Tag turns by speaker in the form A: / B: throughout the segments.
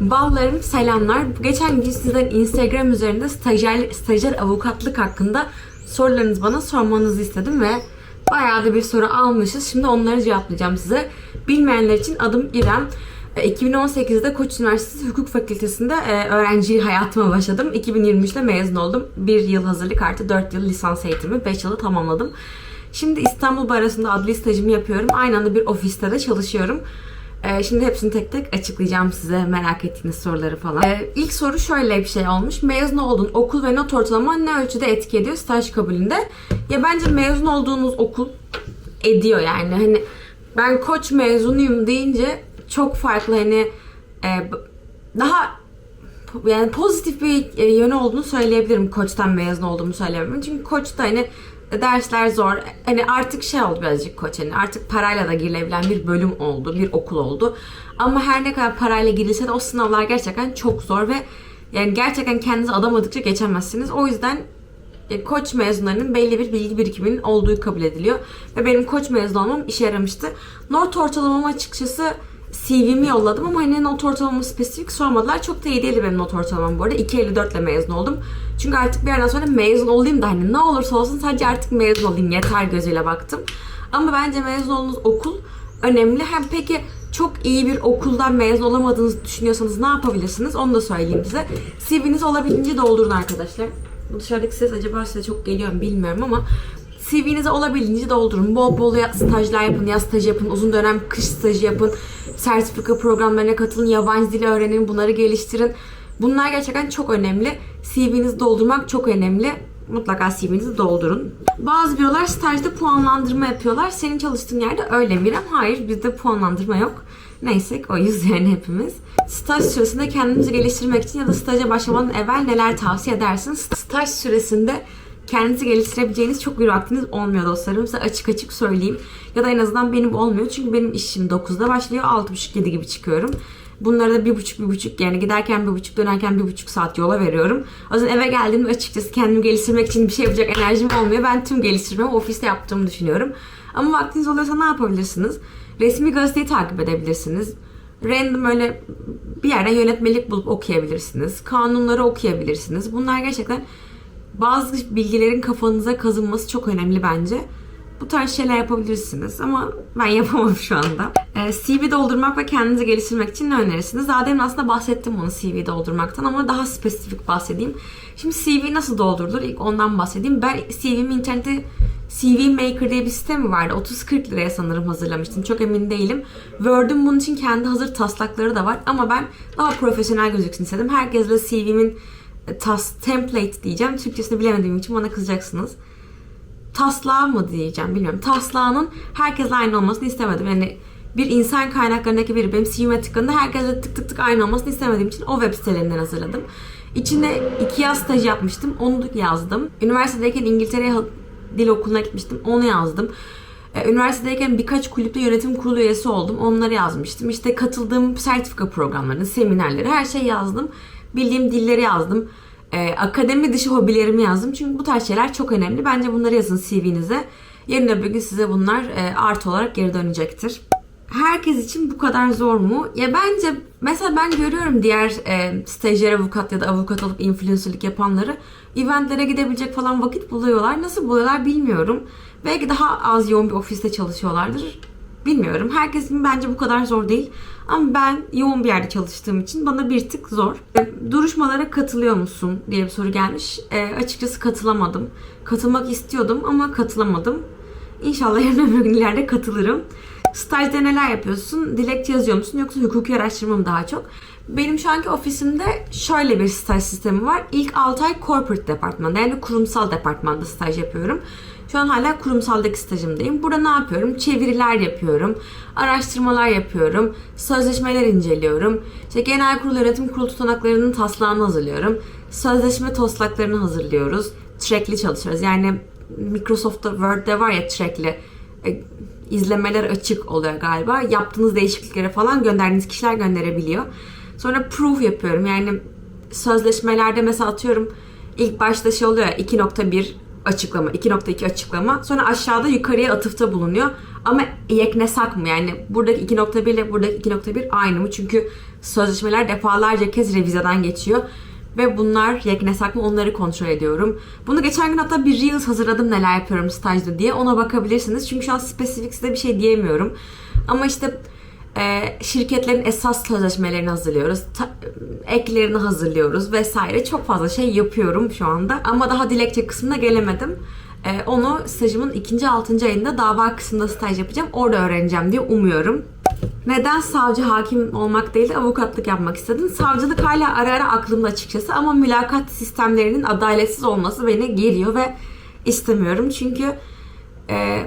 A: Ballarım selamlar. Geçen gün sizden Instagram üzerinde stajyer, stajyer avukatlık hakkında sorularınızı bana sormanızı istedim ve bayağı da bir soru almışız. Şimdi onları cevaplayacağım size. Bilmeyenler için adım İrem. E, 2018'de Koç Üniversitesi Hukuk Fakültesi'nde e, öğrenci hayatıma başladım. 2023'te mezun oldum. 1 yıl hazırlık artı 4 yıl lisans eğitimi. 5 yılı tamamladım. Şimdi İstanbul Barosu'nda adli stajımı yapıyorum. Aynı anda bir ofiste de çalışıyorum. Ee, şimdi hepsini tek tek açıklayacağım size merak ettiğiniz soruları falan. Ee, ilk soru şöyle bir şey olmuş. Mezun olduğun okul ve not ortalama ne ölçüde etki ediyor staj kabulünde? Ya bence mezun olduğunuz okul ediyor yani. Hani ben koç mezunuyum deyince çok farklı hani e, daha yani pozitif bir e, yönü olduğunu söyleyebilirim koçtan mezun olduğumu söyleyebilirim. Çünkü koçta hani dersler zor. Hani artık şey oldu birazcık koç hani artık parayla da girilebilen bir bölüm oldu, bir okul oldu. Ama her ne kadar parayla girilse de o sınavlar gerçekten çok zor ve yani gerçekten kendinizi adamadıkça geçemezsiniz. O yüzden e, koç mezunlarının belli bir bilgi birikiminin olduğu kabul ediliyor. Ve benim koç mezun olmam işe yaramıştı. Not ortalamam açıkçası CV'mi yolladım ama hani not ortalamamı spesifik sormadılar. Çok da iyi değildi benim not ortalamam bu arada. 2.54 ile mezun oldum. Çünkü artık bir yerden sonra mezun olayım da hani ne olursa olsun sadece artık mezun olayım yeter gözüyle baktım. Ama bence mezun olduğunuz okul önemli. Hem peki çok iyi bir okuldan mezun olamadığınızı düşünüyorsanız ne yapabilirsiniz? Onu da söyleyeyim size. CV'nizi olabildiğince doldurun arkadaşlar. Dışarıdaki ses acaba size çok geliyor mu bilmiyorum ama CV'nizi olabildiğince doldurun. Bol bol ya- stajlar yapın, yaz stajı yapın, uzun dönem kış stajı yapın. Sertifika programlarına katılın, yabancı dil öğrenin, bunları geliştirin. Bunlar gerçekten çok önemli. CV'nizi doldurmak çok önemli. Mutlaka CV'nizi doldurun. Bazı bürolar stajda puanlandırma yapıyorlar. Senin çalıştığın yerde öyle mi? Hayır, bizde puanlandırma yok. Neyse oyuz yani hepimiz. Staj süresinde kendinizi geliştirmek için ya da staja başlamadan evvel neler tavsiye edersiniz? Staj süresinde kendinizi geliştirebileceğiniz çok bir vaktiniz olmuyor dostlarım. Size açık açık söyleyeyim. Ya da en azından benim olmuyor. Çünkü benim işim 9'da başlıyor. 6.30-7 gibi çıkıyorum. Bunları da bir buçuk bir buçuk yani giderken bir buçuk dönerken bir buçuk saat yola veriyorum. O yüzden eve geldiğimde açıkçası kendimi geliştirmek için bir şey yapacak enerjim olmuyor. Ben tüm geliştirmemi ofiste yaptığımı düşünüyorum. Ama vaktiniz oluyorsa ne yapabilirsiniz? Resmi gazeteyi takip edebilirsiniz. Random öyle bir yerden yönetmelik bulup okuyabilirsiniz. Kanunları okuyabilirsiniz. Bunlar gerçekten bazı bilgilerin kafanıza kazınması çok önemli bence. Bu tarz şeyler yapabilirsiniz ama ben yapamam şu anda. Ee, CV doldurmak ve kendinizi geliştirmek için ne önerirsiniz? Daha demin aslında bahsettim onu CV doldurmaktan ama daha spesifik bahsedeyim. Şimdi CV nasıl doldurulur? İlk ondan bahsedeyim. Ben CV'mi internette CV Maker diye bir site mi vardı? 30-40 liraya sanırım hazırlamıştım. Çok emin değilim. Word'un bunun için kendi hazır taslakları da var. Ama ben daha profesyonel gözüksün istedim. Herkesle CV'min e, tas template diyeceğim. Türkçesini bilemediğim için bana kızacaksınız taslağı mı diyeceğim bilmiyorum. Taslağının herkesle aynı olmasını istemedim. Yani bir insan kaynaklarındaki biri benim CV'me tıkladığında herkesle tık tık tık aynı olmasını istemediğim için o web sitelerinden hazırladım. İçinde iki yaz staj yapmıştım. Onu yazdım. Üniversitedeyken İngiltere'ye ha- dil okuluna gitmiştim. Onu yazdım. Ee, Üniversitedeyken birkaç kulüpte yönetim kurulu üyesi oldum. Onları yazmıştım. İşte katıldığım sertifika programlarını, seminerleri her şeyi yazdım. Bildiğim dilleri yazdım. Ee, akademi dışı hobilerimi yazdım. Çünkü bu tarz şeyler çok önemli. Bence bunları yazın CV'nize. Yarın öbür gün size bunlar e, artı olarak geri dönecektir. Herkes için bu kadar zor mu? Ya bence mesela ben görüyorum diğer e, stajyer avukat ya da avukat olup influencerlık yapanları eventlere gidebilecek falan vakit buluyorlar. Nasıl buluyorlar bilmiyorum. Belki daha az yoğun bir ofiste çalışıyorlardır. Bilmiyorum. Herkesin bence bu kadar zor değil. Ama ben yoğun bir yerde çalıştığım için bana bir tık zor. E, Duruşmalara katılıyor musun diye bir soru gelmiş. E, açıkçası katılamadım. Katılmak istiyordum ama katılamadım. İnşallah yarın öbür gün ileride katılırım. Stajda neler yapıyorsun? Dilekçe yazıyor musun yoksa hukuki araştırma mı daha çok? Benim şu anki ofisimde şöyle bir staj sistemi var. İlk 6 ay corporate departmanda yani kurumsal departmanda staj yapıyorum. Şu an hala kurumsaldaki stajımdayım. Burada ne yapıyorum? Çeviriler yapıyorum. Araştırmalar yapıyorum. Sözleşmeler inceliyorum. İşte genel kurul yönetim kurulu tutanaklarının taslağını hazırlıyorum. Sözleşme taslaklarını hazırlıyoruz. Track'li çalışıyoruz. Yani Microsoft'ta Word'de var ya track'li e, izlemeler açık oluyor galiba. Yaptığınız değişikliklere falan gönderdiğiniz kişiler gönderebiliyor. Sonra proof yapıyorum. Yani sözleşmelerde mesela atıyorum ilk başta şey oluyor ya 2.1 açıklama, 2.2 açıklama. Sonra aşağıda yukarıya atıfta bulunuyor. Ama yeknesak mı? Yani buradaki 2.1 ile buradaki 2.1 aynı mı? Çünkü sözleşmeler defalarca kez revizeden geçiyor. Ve bunlar yeknesak mı onları kontrol ediyorum. Bunu geçen gün hatta bir Reels hazırladım neler yapıyorum stajda diye. Ona bakabilirsiniz. Çünkü şu an spesifik size bir şey diyemiyorum. Ama işte e, şirketlerin esas sözleşmelerini hazırlıyoruz. ta- eklerini hazırlıyoruz vesaire. Çok fazla şey yapıyorum şu anda. Ama daha dilekçe kısmına gelemedim. E, onu stajımın ikinci altıncı ayında dava kısmında staj yapacağım. Orada öğreneceğim diye umuyorum. Neden savcı hakim olmak değil de avukatlık yapmak istedin? Savcılık hala ara ara aklımda açıkçası ama mülakat sistemlerinin adaletsiz olması beni geriyor ve istemiyorum. Çünkü e,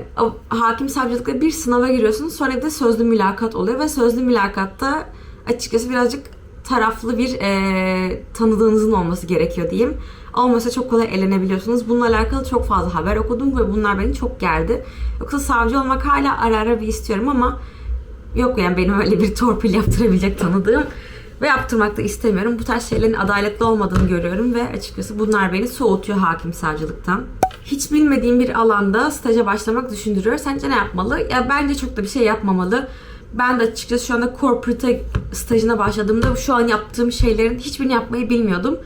A: hakim savcılıkta bir sınava giriyorsunuz sonra de sözlü mülakat oluyor ve sözlü mülakatta açıkçası birazcık taraflı bir e, tanıdığınızın olması gerekiyor diyeyim. Olmasa çok kolay elenebiliyorsunuz. Bununla alakalı çok fazla haber okudum ve bunlar beni çok gerdi. Yoksa savcı olmak hala ara ara bir istiyorum ama yok yani benim öyle bir torpil yaptırabilecek tanıdığım ve yaptırmak da istemiyorum. Bu tarz şeylerin adaletli olmadığını görüyorum ve açıkçası bunlar beni soğutuyor hakim savcılıktan. Hiç bilmediğim bir alanda staja başlamak düşündürüyor. Sence ne yapmalı? Ya bence çok da bir şey yapmamalı. Ben de açıkçası şu anda corporate stajına başladığımda şu an yaptığım şeylerin hiçbirini yapmayı bilmiyordum.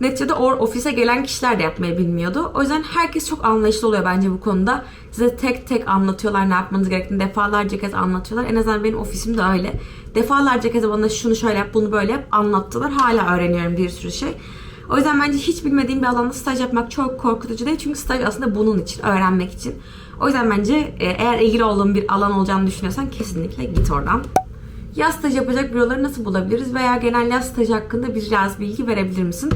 A: Neticede o ofise gelen kişiler de yapmayı bilmiyordu. O yüzden herkes çok anlayışlı oluyor bence bu konuda. Size tek tek anlatıyorlar ne yapmanız gerektiğini. Defalarca kez anlatıyorlar. En azından benim ofisim de öyle. Defalarca kez bana şunu şöyle yap, bunu böyle yap anlattılar. Hala öğreniyorum bir sürü şey. O yüzden bence hiç bilmediğim bir alanda staj yapmak çok korkutucu değil. Çünkü staj aslında bunun için, öğrenmek için. O yüzden bence e, eğer ilgili olduğum bir alan olacağını düşünüyorsan kesinlikle git oradan. Yaz staj yapacak büroları nasıl bulabiliriz veya genel yaz stajı hakkında biraz bilgi verebilir misin?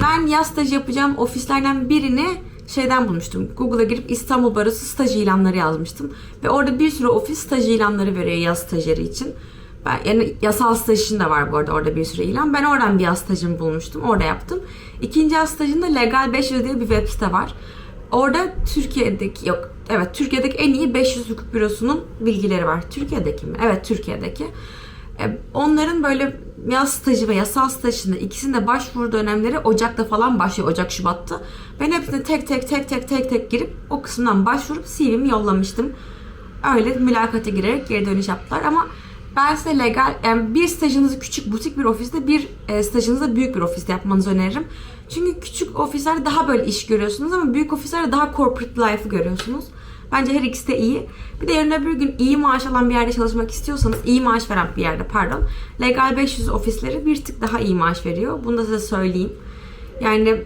A: Ben yaz stajı yapacağım ofislerden birini şeyden bulmuştum. Google'a girip İstanbul Barosu staj ilanları yazmıştım. Ve orada bir sürü ofis staj ilanları veriyor yaz stajyeri için. Ben, yani yasal staj için de var bu arada orada bir sürü ilan. Ben oradan bir yaz stajımı bulmuştum. Orada yaptım. İkinci yaz stajında Legal 500 diye bir web site var. Orada Türkiye'deki yok evet Türkiye'deki en iyi 500 hukuk bürosunun bilgileri var. Türkiye'deki mi? Evet Türkiye'deki. E, Onların böyle yaz stajı ve yasal stajında ikisinde başvuru dönemleri Ocak'ta falan başlıyor. Ocak Şubat'ta. Ben hepsine tek tek tek tek tek tek girip o kısımdan başvurup CV'mi yollamıştım. Öyle mülakata girerek geri dönüş yaptılar ama ben size legal, yani bir stajınızı küçük butik bir ofiste, bir e, stajınızı büyük bir ofiste yapmanızı öneririm. Çünkü küçük ofislerde daha böyle iş görüyorsunuz ama büyük ofislerde daha corporate life'ı görüyorsunuz. Bence her ikisi de iyi. Bir de yarın öbür gün iyi maaş alan bir yerde çalışmak istiyorsanız, iyi maaş veren bir yerde pardon. Legal 500 ofisleri bir tık daha iyi maaş veriyor. Bunu da size söyleyeyim. Yani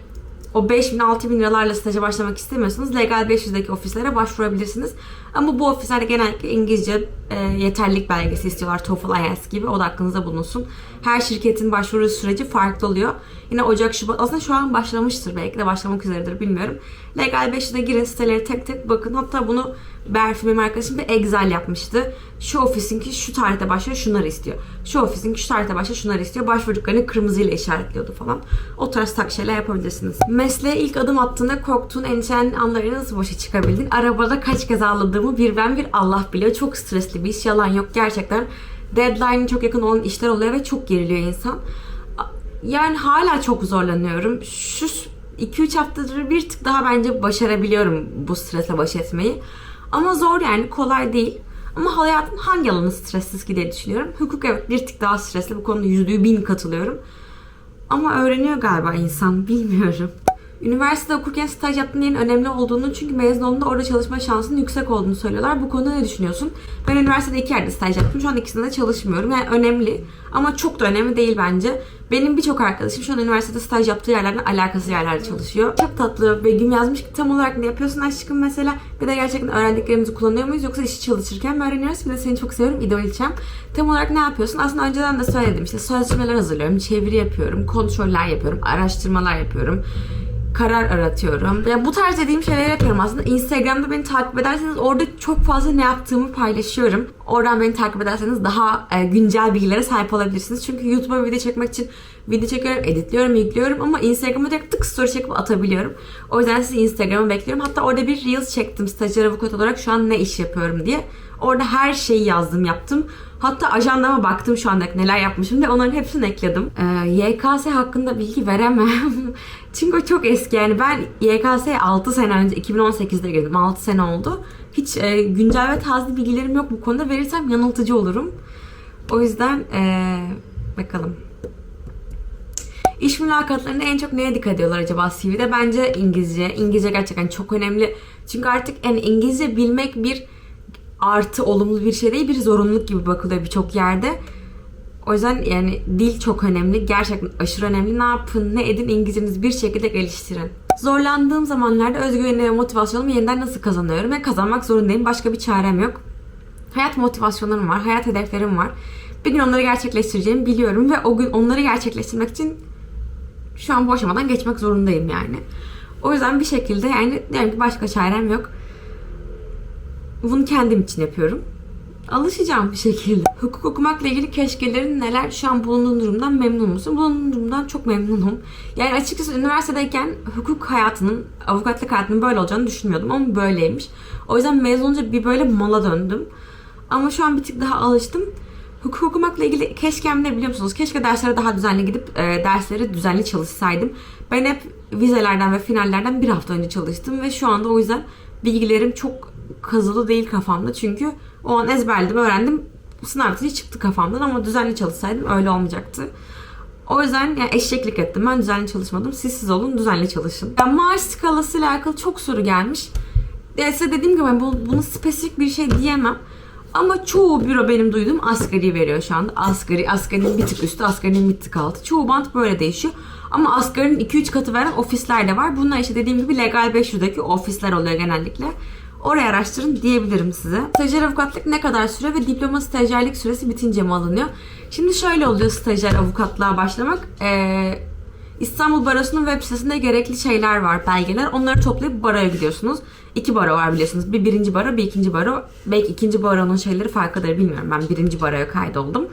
A: o 5000 6000 liralarla staja başlamak istemiyorsanız Legal 500'deki ofislere başvurabilirsiniz. Ama bu ofislerde genellikle İngilizce e, yeterlilik belgesi istiyorlar. TOEFL, IELTS gibi. O da aklınızda bulunsun. Her şirketin başvuru süreci farklı oluyor. Yine Ocak, Şubat. Aslında şu an başlamıştır. Belki de başlamak üzeredir bilmiyorum. Legal 500'e girin siteleri tek tek bakın. Hatta bunu Berfi benim arkadaşım bir Excel yapmıştı. Şu ofisinki şu tarihte başlıyor şunları istiyor. Şu ofisinki şu tarihte başlıyor şunları istiyor. Başvurduklarını kırmızıyla işaretliyordu falan. O tarz tak şeyler yapabilirsiniz. Mesleğe ilk adım attığında korktuğun, endişelen anları nasıl boşa çıkabildin? Arabada kaç kez ağladığımı bir ben bir Allah biliyor. Çok stresli bir iş. Yalan yok. Gerçekten deadline'ı çok yakın olan işler oluyor ve çok geriliyor insan. Yani hala çok zorlanıyorum. Şu 2-3 haftadır bir tık daha bence başarabiliyorum bu stresle baş etmeyi. Ama zor yani kolay değil. Ama hayatın hangi alanı stressiz ki diye düşünüyorum. Hukuk evet bir tık daha stresli. Bu konuda yüzde bin katılıyorum. Ama öğreniyor galiba insan. Bilmiyorum. Üniversitede okurken staj yaptığın yerin önemli olduğunu çünkü mezun olduğunda orada çalışma şansının yüksek olduğunu söylüyorlar. Bu konuda ne düşünüyorsun? Ben üniversitede iki yerde staj yaptım. Şu an ikisinde de çalışmıyorum. Yani önemli ama çok da önemli değil bence. Benim birçok arkadaşım şu an üniversitede staj yaptığı yerlerden alakasız yerlerde çalışıyor. Çok tatlı Begüm yazmış ki tam olarak ne yapıyorsun aşkım mesela? Bir de gerçekten öğrendiklerimizi kullanıyor muyuz yoksa işi çalışırken mi öğreniyoruz? Bir de seni çok seviyorum idol ilçem. Tam olarak ne yapıyorsun? Aslında önceden de söyledim işte sözleşmeler hazırlıyorum, çeviri yapıyorum, kontroller yapıyorum, araştırmalar yapıyorum karar aratıyorum. Yani bu tarz dediğim şeyleri yapıyorum aslında. Instagram'da beni takip ederseniz orada çok fazla ne yaptığımı paylaşıyorum. Oradan beni takip ederseniz daha e, güncel bilgilere sahip olabilirsiniz. Çünkü YouTube'a video çekmek için video çekiyorum, editliyorum, yüklüyorum ama Instagram'a direkt tık story çekip atabiliyorum. O yüzden sizi Instagram'a bekliyorum. Hatta orada bir Reels çektim stajyer avukat olarak şu an ne iş yapıyorum diye. Orada her şeyi yazdım yaptım. Hatta ajandama baktım şu anda neler yapmışım ve onların hepsini ekledim. Ee, YKS hakkında bilgi veremem. Çünkü o çok eski yani ben YKS'ye 6 sene önce 2018'de girdim. 6 sene oldu. Hiç e, güncel ve taze bilgilerim yok bu konuda. Verirsem yanıltıcı olurum. O yüzden e, bakalım. İş mülakatlarında en çok neye dikkat ediyorlar acaba CV'de? Bence İngilizce. İngilizce gerçekten çok önemli. Çünkü artık yani İngilizce bilmek bir artı olumlu bir şey değil bir zorunluluk gibi bakılıyor birçok yerde. O yüzden yani dil çok önemli. Gerçekten aşırı önemli. Ne yapın ne edin İngilizcenizi bir şekilde geliştirin. Zorlandığım zamanlarda özgüvenimi ve motivasyonumu yeniden nasıl kazanıyorum ve kazanmak zorundayım. Başka bir çarem yok. Hayat motivasyonlarım var, hayat hedeflerim var. Bir gün onları gerçekleştireceğimi biliyorum ve o gün onları gerçekleştirmek için şu an bu aşamadan geçmek zorundayım yani. O yüzden bir şekilde yani diyelim ki başka çarem yok. Bunu kendim için yapıyorum. Alışacağım bir şekilde. Hukuk okumakla ilgili keşkelerin neler? Şu an bulunduğun durumdan memnun musun? Bulunduğum durumdan çok memnunum. Yani açıkçası üniversitedeyken hukuk hayatının, avukatlık hayatının böyle olacağını düşünmüyordum ama böyleymiş. O yüzden mezun olunca bir böyle mala döndüm. Ama şu an bir tık daha alıştım. Hukuk okumakla ilgili keşkem ne biliyor musunuz? Keşke derslere daha düzenli gidip e, dersleri düzenli çalışsaydım. Ben hep vizelerden ve finallerden bir hafta önce çalıştım ve şu anda o yüzden bilgilerim çok kazılı değil kafamda. Çünkü o an ezberledim, öğrendim. Sınav bitince çıktı kafamdan ama düzenli çalışsaydım öyle olmayacaktı. O yüzden yani eşeklik ettim. Ben düzenli çalışmadım. Siz siz olun, düzenli çalışın. Yani maaş skalası ile alakalı çok soru gelmiş. Ya size dediğim gibi bu, bunu spesifik bir şey diyemem. Ama çoğu büro benim duyduğum asgari veriyor şu anda. Asgari, asgarinin bir tık üstü, asgarinin bir tık altı. Çoğu bant böyle değişiyor. Ama asgarinin 2-3 katı veren ofisler de var. Bunlar işte dediğim gibi legal 500'deki ofisler oluyor genellikle. Oraya araştırın diyebilirim size. Stajyer avukatlık ne kadar süre ve diploma stajyerlik süresi bitince mi alınıyor? Şimdi şöyle oluyor stajyer avukatlığa başlamak. Ee, İstanbul Barosu'nun web sitesinde gerekli şeyler var, belgeler. Onları toplayıp baroya gidiyorsunuz. İki baro var biliyorsunuz. Bir birinci baro, bir ikinci baro. Belki ikinci baronun şeyleri farklıdır bilmiyorum. Ben birinci baroya kaydoldum.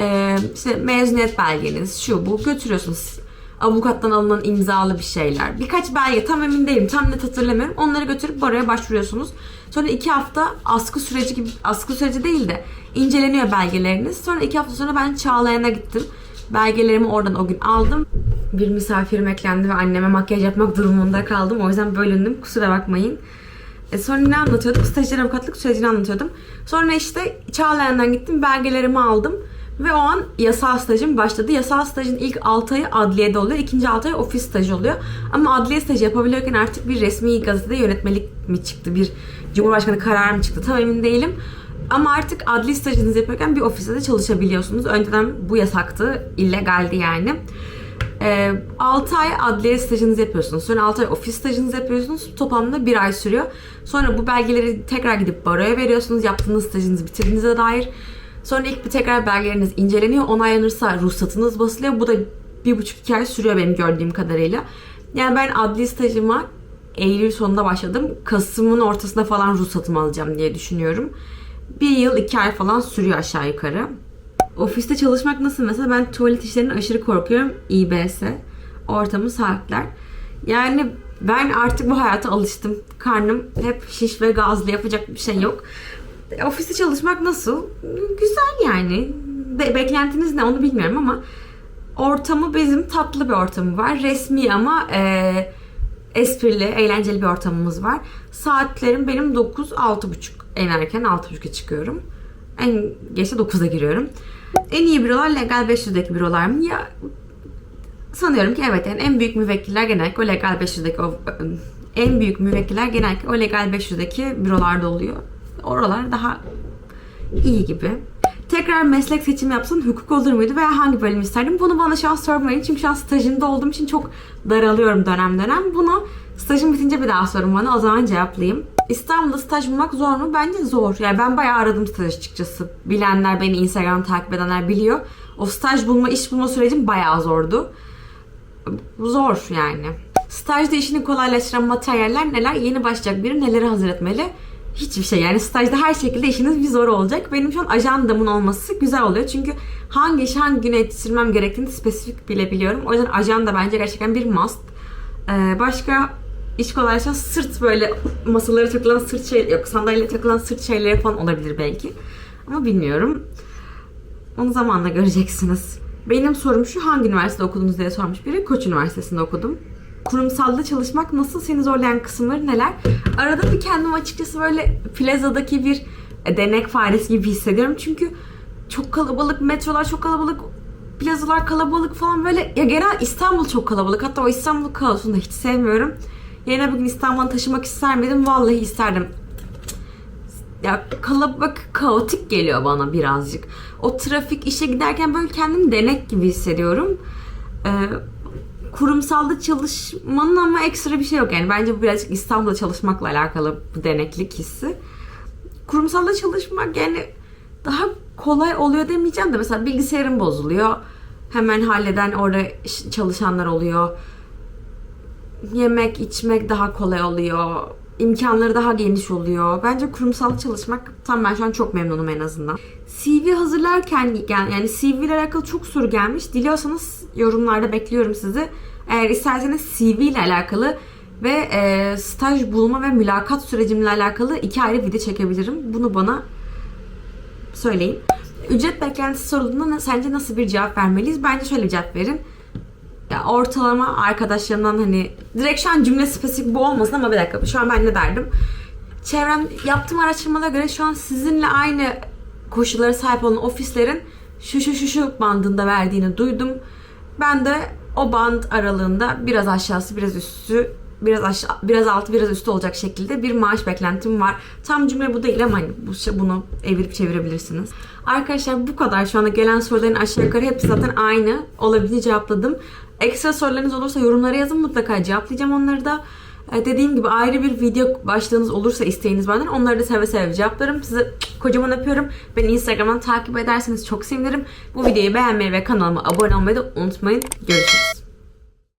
A: Ee, işte mezuniyet belgeniz, şu bu götürüyorsunuz. Avukattan alınan imzalı bir şeyler. Birkaç belge tam emin değilim. Tam net hatırlamıyorum. Onları götürüp baroya başvuruyorsunuz. Sonra iki hafta askı süreci gibi askı süreci değil de inceleniyor belgeleriniz. Sonra iki hafta sonra ben Çağlayan'a gittim. Belgelerimi oradan o gün aldım. Bir misafirim eklendi ve anneme makyaj yapmak durumunda kaldım. O yüzden bölündüm. Kusura bakmayın. E sonra ne anlatıyordum? Stajyer avukatlık sürecini anlatıyordum. Sonra işte Çağlayan'dan gittim. Belgelerimi aldım. Ve o an yasal stajım başladı. Yasal stajın ilk 6 ayı adliyede oluyor. ikinci 6 ayı ofis stajı oluyor. Ama adliye stajı yapabiliyorken artık bir resmi gazetede yönetmelik mi çıktı? Bir Cumhurbaşkanı kararı mı çıktı? Tam emin değilim. Ama artık adli stajınızı yapıyorken bir ofiste de çalışabiliyorsunuz. Önceden bu yasaktı. illegaldi yani. E, 6 ay adliye stajınızı yapıyorsunuz. Sonra 6 ay ofis stajınızı yapıyorsunuz. Toplamda 1 ay sürüyor. Sonra bu belgeleri tekrar gidip baroya veriyorsunuz. Yaptığınız stajınızı bitirdiğinize dair. Sonra ilk bir tekrar belgeleriniz inceleniyor. Onaylanırsa ruhsatınız basılıyor. Bu da bir buçuk iki ay sürüyor benim gördüğüm kadarıyla. Yani ben adli stajıma Eylül sonunda başladım. Kasım'ın ortasında falan ruhsatımı alacağım diye düşünüyorum. Bir yıl iki ay falan sürüyor aşağı yukarı. Ofiste çalışmak nasıl mesela? Ben tuvalet işlerinden aşırı korkuyorum. İBS, ortamı, saatler. Yani ben artık bu hayata alıştım. Karnım hep şiş ve gazlı yapacak bir şey yok. E, Ofiste çalışmak nasıl? Güzel yani. Be- beklentiniz ne onu bilmiyorum ama ortamı bizim tatlı bir ortamı var. Resmi ama e, esprili, eğlenceli bir ortamımız var. Saatlerim benim 9 6.30 en erken 6.30'a çıkıyorum. En geç de 9'da giriyorum. En iyi bürolar legal 500'deki bürolar mı? Ya sanıyorum ki evet yani en büyük müvekkiller genellikle o legal 500'deki o, en büyük müvekkiller genellikle o legal 500'deki bürolarda oluyor. Oralar daha iyi gibi. Tekrar meslek seçimi yapsan hukuk olur muydu veya hangi bölüm isterdim? Bunu bana şu an sormayın çünkü şu an stajımda olduğum için çok daralıyorum dönem dönem. Bunu stajım bitince bir daha sorun bana o zaman cevaplayayım. İstanbul'da staj bulmak zor mu? Bence zor. Yani ben bayağı aradım staj açıkçası. Bilenler, beni Instagram takip edenler biliyor. O staj bulma, iş bulma sürecim bayağı zordu. Zor yani. Stajda işini kolaylaştıran materyaller neler? Yeni başlayacak biri neleri hazır etmeli? Hiçbir şey yani stajda her şekilde işiniz bir zor olacak. Benim şu an ajandamın olması güzel oluyor. Çünkü hangi işi hangi güne yetiştirmem gerektiğini spesifik bilebiliyorum. O yüzden ajanda bence gerçekten bir must. Ee, başka iş kolaysa sırt böyle masalara takılan sırt şey yok sandalyeye takılan sırt şeyleri falan olabilir belki. Ama bilmiyorum. Onu zamanla göreceksiniz. Benim sorum şu hangi üniversitede okudunuz diye sormuş biri. Koç Üniversitesi'nde okudum. Kurumsalda çalışmak nasıl seni zorlayan kısımları neler? Arada bir kendim açıkçası böyle plazadaki bir e, denek faresi gibi hissediyorum. Çünkü çok kalabalık, metrolar çok kalabalık, plazalar kalabalık falan böyle. Ya genel İstanbul çok kalabalık. Hatta o İstanbul kaosunu da hiç sevmiyorum. Yine bugün İstanbul'a taşımak ister miydim? Vallahi isterdim ya kalabalık kaotik geliyor bana birazcık. O trafik işe giderken böyle kendimi denek gibi hissediyorum. Ee, kurumsalda çalışmanın ama ekstra bir şey yok. Yani bence bu birazcık İstanbul'da çalışmakla alakalı bu deneklik hissi. Kurumsalda çalışmak yani daha kolay oluyor demeyeceğim de mesela bilgisayarım bozuluyor. Hemen halleden orada çalışanlar oluyor yemek içmek daha kolay oluyor. İmkanları daha geniş oluyor. Bence kurumsal çalışmak tam ben şu an çok memnunum en azından. CV hazırlarken yani CV ile alakalı çok soru gelmiş. Diliyorsanız yorumlarda bekliyorum sizi. Eğer isterseniz CV ile alakalı ve e, staj bulma ve mülakat sürecimle alakalı iki ayrı video çekebilirim. Bunu bana söyleyin. Ücret beklentisi sorulduğunda sence nasıl bir cevap vermeliyiz? Bence şöyle bir cevap verin. Ya ortalama arkadaşlarımdan hani direkt şu an cümle spesifik bu olmasın ama bir dakika şu an ben ne derdim? Çevrem yaptığım araştırmalara göre şu an sizinle aynı koşullara sahip olan ofislerin şu şu şu şu bandında verdiğini duydum. Ben de o band aralığında biraz aşağısı biraz üstü biraz aşağı biraz altı biraz üstü olacak şekilde bir maaş beklentim var. Tam cümle bu değil ama hani bu bunu evirip çevirebilirsiniz. Arkadaşlar bu kadar. Şu anda gelen soruların aşağı yukarı hepsi zaten aynı. Olabildiğince cevapladım. Ekstra sorularınız olursa yorumlara yazın mutlaka cevaplayacağım onları da. Ee, Dediğim gibi ayrı bir video başlığınız olursa isteğiniz benden onları da seve seve cevaplarım. Sizi kocaman öpüyorum. Beni Instagram'dan takip ederseniz çok sevinirim. Bu videoyu beğenmeyi ve kanalıma abone olmayı da unutmayın. Görüşürüz.